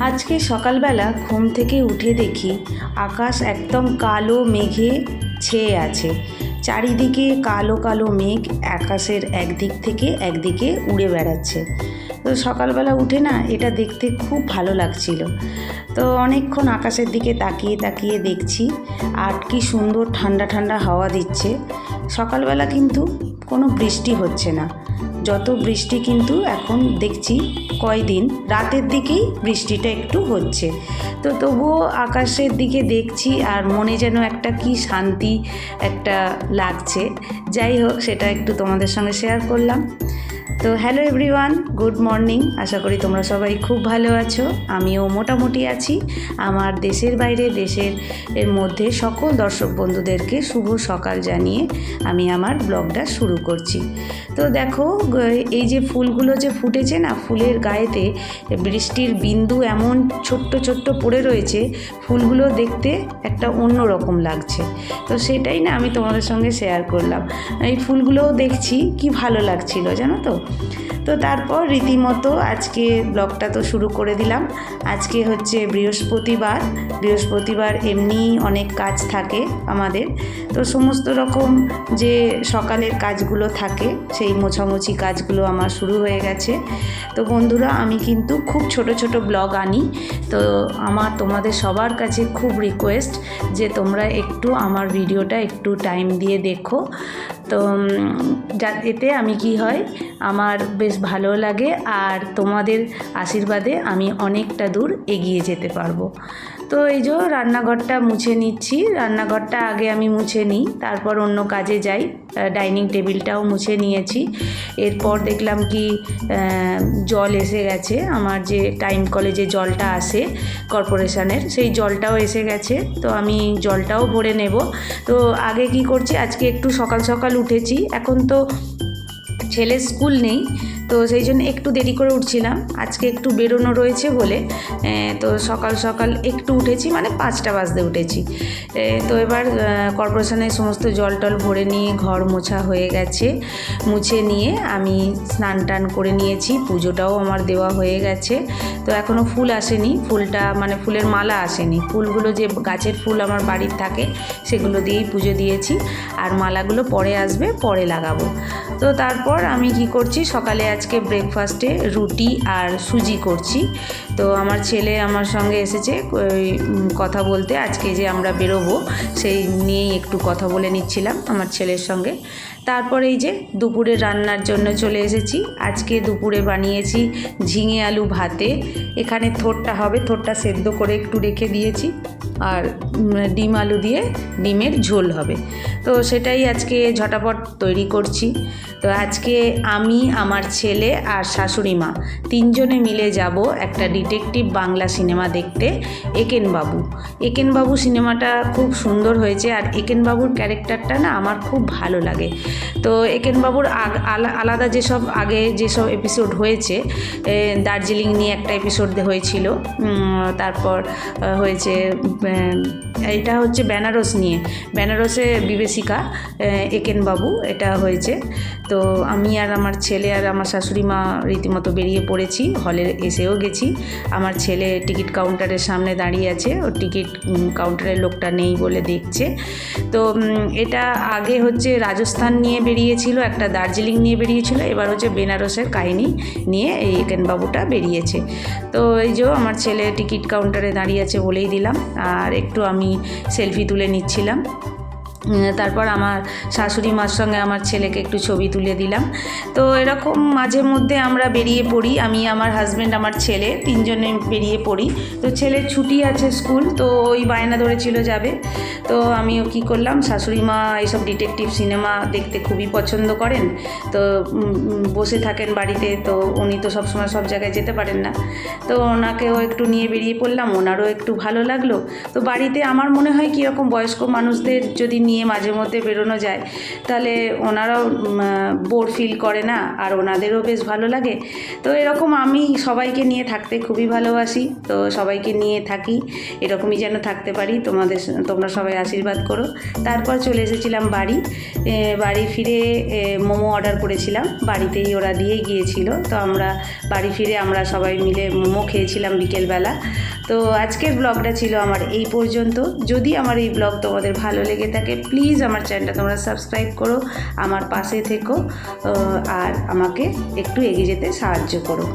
আজকে সকালবেলা ঘুম থেকে উঠে দেখি আকাশ একদম কালো মেঘে ছেয়ে আছে। চারিদিকে কালো কালো মেঘ আকাশের একদিক থেকে একদিকে উড়ে বেড়াচ্ছে। তো সকালবেলা উঠে না এটা দেখতে খুব ভালো লাগছিল। তো অনেকক্ষণ আকাশের দিকে তাকিয়ে তাকিয়ে দেখছি, আর কি সুন্দর ঠান্ডা ঠান্ডা হাওয়া দিচ্ছে। সকালবেলা কিন্তু কোনো বৃষ্টি হচ্ছে না। যত বৃষ্টি কিন্তু এখন দেখছি কয়দিন, রাতের দিকেই বৃষ্টিটা একটু হচ্ছে। তো তবুও আকাশের দিকে দেখছি আর মনে যেন একটা কি শান্তি একটা লাগছে। যাই হোক, সেটা একটু তোমাদের সঙ্গে শেয়ার করলাম। তো হ্যালো এভরিওয়ান গুড মর্নিং আশা করি তোমরা সবাই খুব ভালো আছো। আমিও মোটামুটি আছি। আমার দেশের বাইরে, দেশের এর মধ্যে সকল দর্শক বন্ধুদেরকে শুভ সকাল জানিয়ে আমি আমার ব্লগটা শুরু করছি। তো দেখো এই যে ফুলগুলো যে ফুটেছে না, ফুলের গায়েতে বৃষ্টির বিন্দু এমন ছোট্ট ছোট্ট পড়ে রয়েছে, ফুলগুলো দেখতে একটা অন্য রকম লাগছে। তো সেটাই না আমি তোমাদের সঙ্গে শেয়ার করলাম। এই ফুলগুলোও দেখছি, কি ভালো লাগছিল জানো তো? তো তারপর রীতিমতো আজকে ব্লগটা তো শুরু করে দিলাম। আজকে হচ্ছে বৃহস্পতিবার। বৃহস্পতিবার এমনি অনেক কাজ থাকে আমাদের। তো সমস্ত রকম যে সকালের কাজগুলো থাকে, সেই মোছামুছি কাজগুলো আমার শুরু হয়ে গেছে। তো বন্ধুরা, আমি কিন্তু খুব ছোট ছোট ব্লগ আনি। তো আমার, তোমাদের সবার কাছে খুব রিকোয়েস্ট যে তোমরা একটু আমার ভিডিওটা একটু টাইম দিয়ে দেখো। তো যা, এতে আমি কি হয়, আমার বেশ ভালো লাগে আর তোমাদের আশীর্বাদে আমি অনেকটা দূর এগিয়ে যেতে পারব। তো এই যে রান্নাঘরটা মুছে নিচ্ছি। রান্নাঘরটা আগে আমি মুছে নিই, তারপর অন্য কাজে যাই। ডাইনিং টেবিলটাও মুছে নিয়েছি। এরপর দেখলাম কি জল এসে গেছে। আমার যে টাইম কলে যে জলটা আসে কর্পোরেশনের, সেই জলটাও এসে গেছে। তো আমি জলটাও ভরে নেব। তো আগে কি করছি, আজকে একটু সকাল সকাল উঠেছি। এখন তো ছেলের স্কুল নেই তো সেই জন্য একটু দেরি করে উঠছিলাম। আজকে একটু বেরোনো রয়েছে বলে তো সকাল সকাল একটু উঠেছি মানে পাঁচটা বাজতে উঠেছি। তো এবার কর্পোরেশনের সমস্ত জল টল ভরে নিয়ে ঘর মোছা হয়ে গেছে। মুছে নিয়ে আমি স্নান টান করে নিয়েছি, পুজোটাও আমার দেওয়া হয়ে গেছে। তো এখনও ফুল আসেনি, ফুলটা মানে ফুলের মালা আসেনি। ফুলগুলো যে গাছের ফুল আমার বাড়ির থাকে, সেগুলো দিয়েই পুজো দিয়েছি। আর মালাগুলো পরে আসবে, পরে লাগাবো। তো তারপর আমি কি করছি, সকালে আজকে ব্রেকফাস্টে রুটি আর সুজি করছি। তো আমার ছেলে আমার সঙ্গে এসেছে কথা বলতে। আজকে যে আমরা বেরোবো, সেই নিয়েই একটু কথা বলে নিচ্ছিলাম আমার ছেলের সঙ্গে। তারপর এই যে দুপুরে রান্নার জন্য চলে এসেছি। আজকে দুপুরে বানিয়েছি ঝিঙে আলু ভাতে। এখানে থোরটা হবে থোরটা সেদ্ধ করে একটু রেখে দিয়েছি। আর ডিম আলু দিয়ে ডিমের ঝোল হবে। তো সেটাই আজকে ঝটাপট তৈরি করছি। তো আজকে আমি, আমার ছেলে আর শাশুড়ি মা তিনজনে মিলে যাব একটা ডিটেকটিভ বাংলা সিনেমা দেখতে, একেনবাবু। একেনবাবু সিনেমাটা খুব সুন্দর হয়েছে। আর একেনবাবুর ক্যারেক্টারটা না আমার খুব ভালো লাগে। তো একেন বাবুর আগ- আলা- আলাদা যেসব আগে যেসব এপিসোড হয়েছে দার্জিলিং নিয়ে একটা এপিসোড হয়েছিল তারপর হয়েছে এটা হচ্ছে বেনারস নিয়ে। বেনারসে বিবেশিকা আহ, একেন বাবু এটা হয়েছে। তো আমি আর আমার ছেলে আর আমার শাশুড়ি মা রীতিমতো বেরিয়ে পড়েছি হলে এসেও গেছি। আমার ছেলে টিকিট কাউন্টারের সামনে দাঁড়িয়ে আছে ও টিকিট কাউন্টারের লোকটা নেই বলে দেখছে। তো এটা আগে হচ্ছে রাজস্থান নিয়ে বেরিয়েছিল, একটা দার্জিলিং নিয়ে বেরিয়েছিল। এবার হচ্ছে বেনারসের কাহিনী নিয়ে এই একেনবাবুটা বেরিয়েছে। তো এই যে আমার ছেলে টিকিট কাউন্টারে দাঁড়িয়ে আছে বলেই দিলাম। আর একটু আমি সেলফি তুলে নিচ্ছিলাম। তারপর আমার শাশুড়ি মার সঙ্গে আমার ছেলেকে একটু ছবি তুলে দিলাম। তো এরকম মাঝে মধ্যে আমরা বেরিয়ে পড়ি। আমি, আমার হাজব্যান্ড আমার ছেলে তিনজনে বেরিয়ে পড়ি। তো ছেলের ছুটি আছে স্কুল, তো ওই বায়না ধরেছিল যাবে। তো আমিও কি করলাম, শাশুড়ি মা এইসব ডিটেকটিভ সিনেমা দেখতে খুবই পছন্দ করেন। তো বসে থাকেন বাড়িতে, তো উনি তো সবসময় সব জায়গায় যেতে পারেন না। তো ওনাকেও একটু নিয়ে বেরিয়ে পড়লাম, ওনারও একটু ভালো লাগল। তো বাড়িতে আমার মনে হয় কীরকম বয়স্ক মানুষদের যদি নিয়ে নিয়ে মাঝে মধ্যে বেরোনো যায়, তাহলে ওনারাও বোর ফিল করে না, আর ওনাদেরও বেশ ভালো লাগে। তো এরকম আমি সবাইকে নিয়ে থাকতে খুবই ভালোবাসি, তো সবাইকে নিয়ে থাকি, এরকমই যেন থাকতে পারি, তোমাদের তোমরা সবাই আশীর্বাদ করো। তারপর চলে এসেছিলাম বাড়ি বাড়ি ফিরে মোমো অর্ডার করেছিলাম, বাড়িতেই ওরা দিয়ে গিয়েছিল, তো আমরা বাড়ি ফিরে আমরা সবাই মিলে মোমো খেয়েছিলাম বিকেলবেলা। তো আজকের ব্লগটা ছিল আমার এই পর্যন্ত, যদি আমার এই ব্লগ তোমাদের ভালো লেগে থাকে প্লিজ আমার চ্যানেলটা তোমরা সাবস্ক্রাইব করো, আমার পাশে থেকো আর আমাকে একটু এগিয়ে যেতে সাহায্য করো।